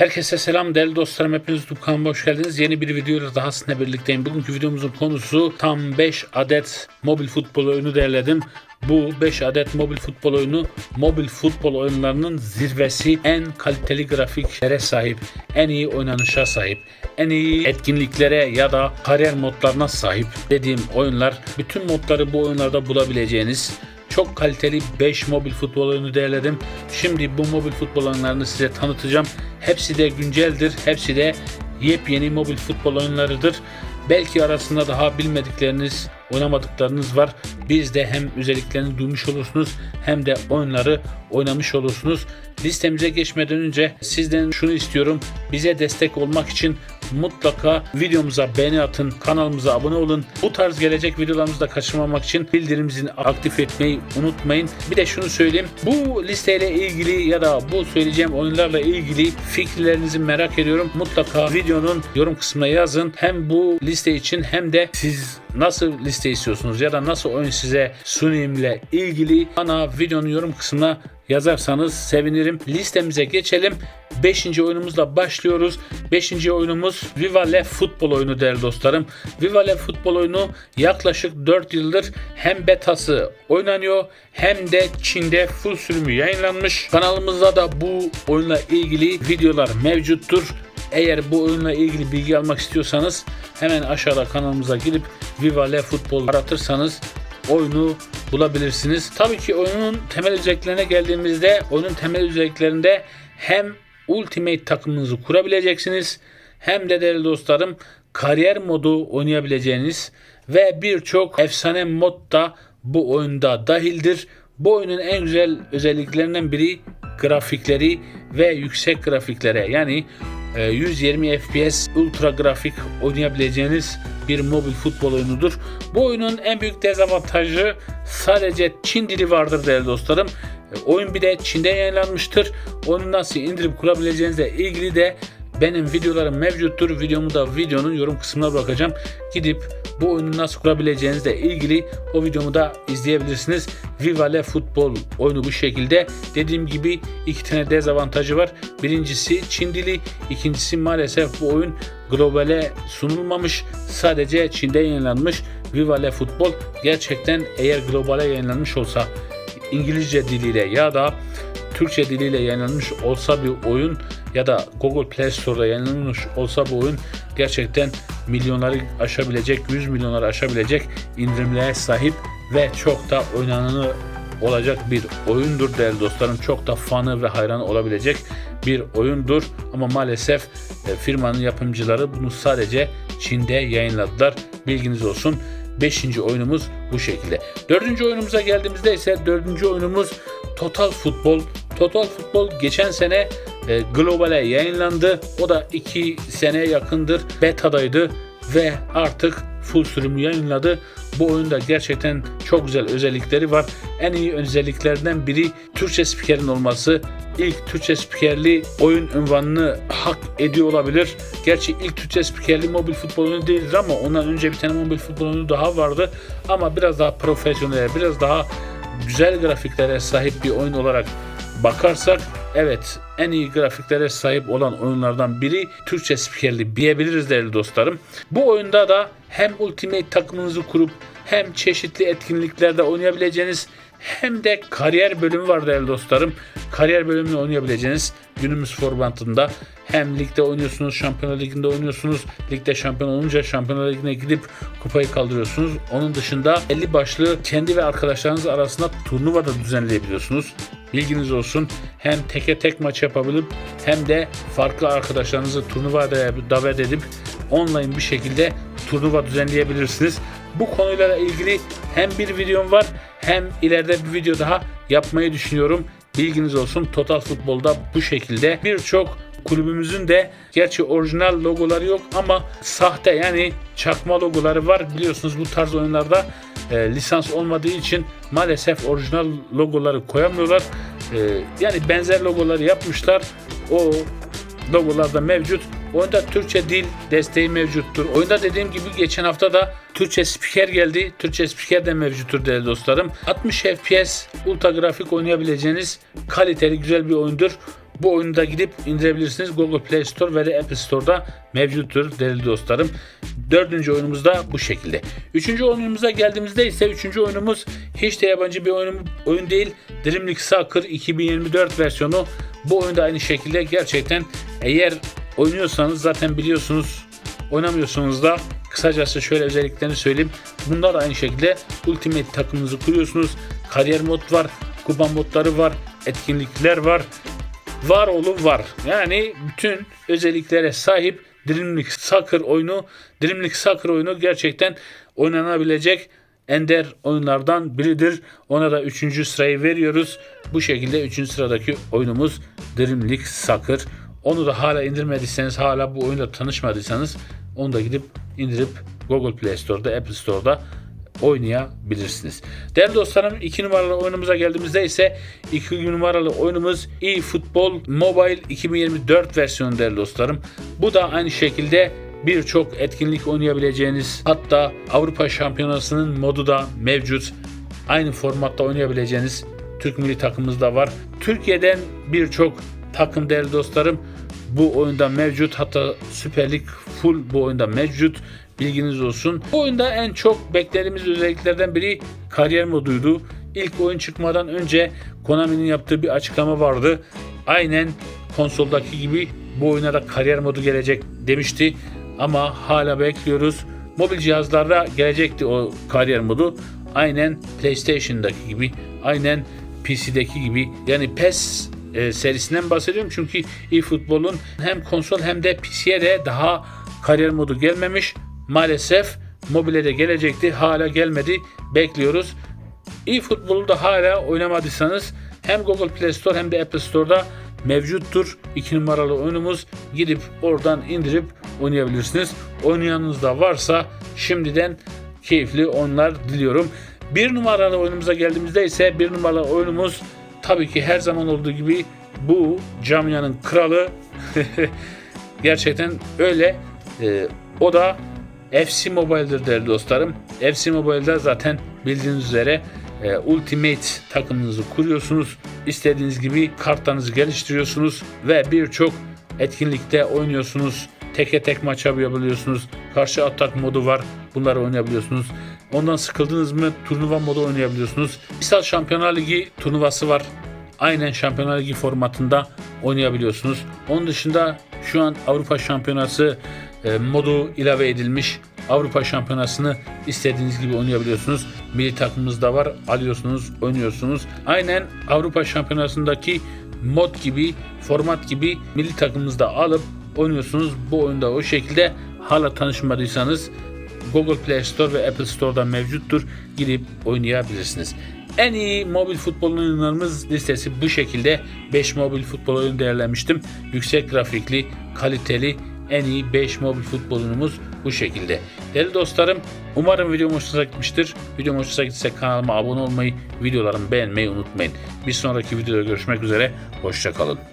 Herkese selam değerli dostlarım. Hepiniz kanalıma hoş geldiniz. Yeni bir videoyla daha sizinle birlikteyim. Bugünkü videomuzun konusu tam 5 adet mobil futbol oyunu derledim. Bu 5 adet mobil futbol oyunu mobil futbol oyunlarının zirvesi en kaliteli grafiklere sahip, en iyi oynanışa sahip, en iyi etkinliklere ya da kariyer modlarına sahip dediğim oyunlar. Bütün modları bu oyunlarda bulabileceğiniz çok kaliteli 5 mobil futbol oyunu derledim. Şimdi bu mobil futbol oyunlarını size tanıtacağım. Hepsi de günceldir. Hepsi de yepyeni mobil futbol oyunlarıdır. Belki arasında daha bilmedikleriniz, oynamadıklarınız var. Biz de hem özelliklerini duymuş olursunuz hem de oyunları oynamış olursunuz. Listemize geçmeden önce sizden şunu istiyorum. Bize destek olmak için mutlaka videomuza beğeni atın, kanalımıza abone olun. Bu tarz gelecek videolarımızı da kaçırmamak için bildirim aktif etmeyi unutmayın. Bir de şunu söyleyeyim. Bu listeyle ilgili ya da bu söyleyeceğim oyunlarla ilgili fikirlerinizi merak ediyorum. Mutlaka videonun yorum kısmına yazın. Hem bu liste için hem de siz nasıl liste istiyorsunuz ya da nasıl oyun size sunayım ile ilgili bana videonun yorum kısmına yazarsanız sevinirim. Listemize geçelim. 5. oyunumuzla başlıyoruz. 5. oyunumuz Viva Le futbol oyunu değerli dostlarım. Viva Le futbol oyunu yaklaşık 4 yıldır hem betası oynanıyor hem de Çin'de full sürümü yayınlanmış. Kanalımızda da bu oyunla ilgili videolar mevcuttur. Eğer bu oyunla ilgili bilgi almak istiyorsanız hemen aşağıda kanalımıza girip Viva Le Futbol aratırsanız oyunu bulabilirsiniz. Tabii ki oyunun temel özelliklerine geldiğimizde oyunun temel özelliklerinde hem Ultimate takımınızı kurabileceksiniz hem de değerli dostlarım kariyer modu oynayabileceğiniz ve birçok efsane mod da bu oyunda dahildir. Bu oyunun en güzel özelliklerinden biri grafikleri ve yüksek grafiklere yani 120 FPS ultra grafik oynayabileceğiniz bir mobil futbol oyunudur. Bu oyunun en büyük dezavantajı sadece Çin dili vardır değerli dostlarım. E, Oyun bir de Çin'de yayınlanmıştır. Oyunu nasıl indirip kurabileceğinizle ilgili de benim videolarım mevcuttur. Videomu da videonun yorum kısmına bırakacağım. Gidip bu oyunu nasıl kurabileceğinizle ilgili o videomu da izleyebilirsiniz. Viva Le Futbol oyunu bu şekilde. Dediğim gibi iki tane dezavantajı var. Birincisi Çin dili, ikincisi maalesef bu oyun globale sunulmamış. Sadece Çin'de yayınlanmış. Viva Le Futbol gerçekten eğer globale yayınlanmış olsa İngilizce diliyle ya da Türkçe diliyle yayınlanmış olsa bir oyun ya da Google Play Store'da yayınlanmış olsa bu oyun gerçekten milyonları aşabilecek, 100 milyonları aşabilecek indirimlere sahip ve çok da oynananı olacak bir oyundur değerli dostlarım. Çok da fanı ve hayranı olabilecek bir oyundur. Ama maalesef e, firmanın yapımcıları bunu sadece Çin'de yayınladılar. Bilginiz olsun. Beşinci oyunumuz bu şekilde. Dördüncü oyunumuza geldiğimizde ise dördüncü oyunumuz Total Futbol. Total Futbol geçen sene e, globale yayınlandı. O da 2 seneye yakındır betadaydı ve artık full sürümü yayınladı. Bu oyunda gerçekten çok güzel özellikleri var. En iyi özelliklerden biri Türkçe spikerin olması. İlk Türkçe spikerli oyun ünvanını hak ediyor olabilir. Gerçi ilk Türkçe spikerli mobil futbol oyunu değildir ama ondan önce bir tane mobil futbol oyunu daha vardı. Ama biraz daha profesyonel, biraz daha güzel grafiklere sahip bir oyun olarak bakarsak evet en iyi grafiklere sahip olan oyunlardan biri Türkçe spikerli diyebiliriz değerli dostlarım. Bu oyunda da hem Ultimate takımınızı kurup hem çeşitli etkinliklerde oynayabileceğiniz hem de kariyer bölümü var değerli dostlarım. Kariyer bölümünü oynayabileceğiniz günümüz formatında hem ligde oynuyorsunuz, Şampiyonlar Ligi'nde oynuyorsunuz. Ligde şampiyon olunca Şampiyonlar Ligi'ne gidip kupayı kaldırıyorsunuz. Onun dışında 50 başlı kendi ve arkadaşlarınız arasında turnuva da düzenleyebiliyorsunuz. Bilginiz olsun. Hem teke tek maç yapabilip hem de farklı arkadaşlarınızı turnuvaya davet edip online bir şekilde turnuva düzenleyebilirsiniz. Bu konuyla ilgili hem bir videom var hem ileride bir video daha yapmayı düşünüyorum. Bilginiz olsun Total Futbol'da bu şekilde birçok kulübümüzün de gerçi orijinal logoları yok ama sahte yani çakma logoları var. Biliyorsunuz bu tarz oyunlarda e, lisans olmadığı için maalesef orijinal logoları koyamıyorlar. E, yani benzer logoları yapmışlar. O logolar da mevcut. Oyunda Türkçe dil desteği mevcuttur. Oyunda dediğim gibi geçen hafta da Türkçe spiker geldi. Türkçe spiker de mevcuttur değerli dostlarım. 60 FPS ultra grafik oynayabileceğiniz kaliteli güzel bir oyundur. Bu oyunu da gidip indirebilirsiniz. Google Play Store ve Apple Store'da mevcuttur değerli dostlarım. Dördüncü oyunumuz da bu şekilde. Üçüncü oyunumuza geldiğimizde ise üçüncü oyunumuz hiç de yabancı bir oyun, oyun değil. Dream League Soccer 2024 versiyonu. Bu oyunda aynı şekilde gerçekten eğer oynuyorsanız zaten biliyorsunuz oynamıyorsunuz da kısacası şöyle özelliklerini söyleyeyim. Bunda da aynı şekilde Ultimate takımınızı kuruyorsunuz. Kariyer mod var, kupa modları var, etkinlikler var. Var oğlu var. Yani bütün özelliklere sahip Dream League Soccer oyunu, Dream League Soccer oyunu gerçekten oynanabilecek ender oyunlardan biridir. Ona da 3. sırayı veriyoruz. Bu şekilde 3. sıradaki oyunumuz Dream League Soccer. Onu da hala indirmediyseniz, hala bu oyunla tanışmadıysanız onu da gidip indirip Google Play Store'da, Apple Store'da oynayabilirsiniz. Değerli dostlarım 2 numaralı oyunumuza geldiğimizde ise 2 numaralı oyunumuz eFootball Mobile 2024 versiyonu değerli dostlarım. Bu da aynı şekilde birçok etkinlik oynayabileceğiniz hatta Avrupa Şampiyonası'nın modu da mevcut. Aynı formatta oynayabileceğiniz Türk milli takımımız da var. Türkiye'den birçok takım değerli dostlarım bu oyunda mevcut. Hatta Süper Lig full bu oyunda mevcut. Bilginiz olsun. Bu oyunda en çok beklediğimiz özelliklerden biri kariyer moduydu. İlk oyun çıkmadan önce Konami'nin yaptığı bir açıklama vardı. Aynen konsoldaki gibi bu oyuna da kariyer modu gelecek demişti. Ama hala bekliyoruz. Mobil cihazlarda gelecekti o kariyer modu. Aynen PlayStation'daki gibi, aynen PC'deki gibi. Yani PES e, serisinden bahsediyorum çünkü eFootball'un hem konsol hem de PC'ye de daha kariyer modu gelmemiş. Maalesef mobile de gelecekti. Hala gelmedi. Bekliyoruz. eFootball'u da hala oynamadıysanız hem Google Play Store hem de Apple Store'da mevcuttur. 2 numaralı oyunumuz. Gidip oradan indirip oynayabilirsiniz. Oynayanınız da varsa şimdiden keyifli oyunlar diliyorum. Bir numaralı oyunumuza geldiğimizde ise bir numaralı oyunumuz tabii ki her zaman olduğu gibi bu camianın kralı gerçekten öyle. Ee, o da FC Mobile'dir değerli dostlarım. FC Mobile'da zaten bildiğiniz üzere e, Ultimate takımınızı kuruyorsunuz. İstediğiniz gibi kartlarınızı geliştiriyorsunuz ve birçok etkinlikte oynuyorsunuz. Teke tek maç yapabiliyorsunuz. Karşı atak modu var. Bunları oynayabiliyorsunuz. Ondan sıkıldınız mı turnuva modu oynayabiliyorsunuz. Misal Şampiyonlar Ligi turnuvası var. Aynen Şampiyonlar Ligi formatında oynayabiliyorsunuz. Onun dışında şu an Avrupa Şampiyonası e, modu ilave edilmiş. Avrupa Şampiyonası'nı istediğiniz gibi oynayabiliyorsunuz. Milli takımımız da var. Alıyorsunuz, oynuyorsunuz. Aynen Avrupa Şampiyonası'ndaki mod gibi, format gibi milli takımımızda alıp oynuyorsunuz. Bu oyunda o şekilde hala tanışmadıysanız Google Play Store ve Apple Store'da mevcuttur. Gidip oynayabilirsiniz. En iyi mobil futbol oyunlarımız listesi bu şekilde. 5 mobil futbol oyunu değerlenmiştim. Yüksek grafikli, kaliteli en iyi 5 mobil futbol oyunumuz bu şekilde. Değerli dostlarım umarım videom hoşunuza gitmiştir. Videom hoşunuza gitse kanalıma abone olmayı, videolarımı beğenmeyi unutmayın. Bir sonraki videoda görüşmek üzere. Hoşçakalın.